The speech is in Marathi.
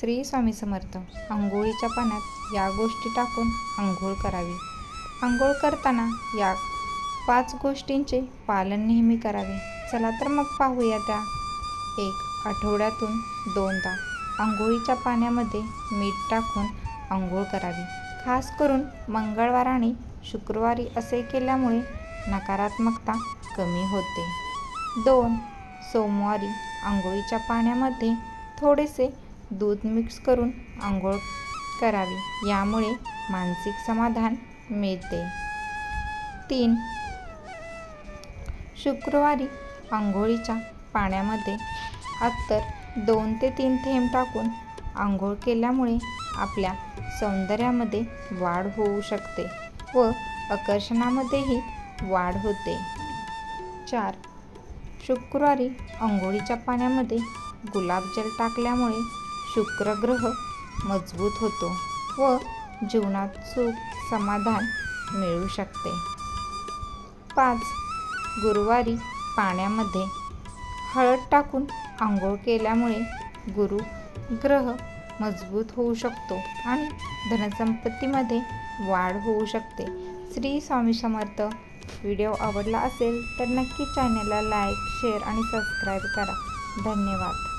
श्री स्वामी समर्थ आंघोळीच्या पाण्यात या गोष्टी टाकून आंघोळ करावी. आंघोळ करताना या पाच गोष्टींचे पालन नेहमी करावे. चला तर मग पाहूया त्या. एक आठवड्यातून दोनदा आंघोळीच्या पाण्यामध्ये मीठ टाकून आंघोळ करावी. खास करून मंगळवार आणि शुक्रवारी असे केल्यामुळे नकारात्मकता कमी होते. दोन सोमवारी आंघोळीच्या पाण्यामध्ये थोडेसे दूध मिक्स करून आंघोळ करावी. यामुळे मानसिक समाधान मिळते. तीन शुक्रवारी आंघोळीच्या पाण्यामध्ये अत्तर दोन ते तीन थेंब टाकून आंघोळ केल्यामुळे आपल्या सौंदर्यामध्ये वाढ होऊ शकते व आकर्षणामध्येही वाढ होते. चार शुक्रवारी आंघोळीच्या पाण्यामध्ये गुलाबजल टाकल्यामुळे शुक्र ग्रह मजबूत होतो व जीवनात सुख समाधान मिळू शकते. पाच गुरुवारी पाण्यामध्ये हळद टाकून आंघोळ केल्यामुळे गुरु ग्रह मजबूत होऊ शकतो आणि धनसंपत्तीमध्ये वाढ होऊ शकते. श्री स्वामी समर्थ. व्हिडिओ आवडला असेल तर नक्की चॅनलला लाईक शेअर आणि सबस्क्राईब करा. धन्यवाद.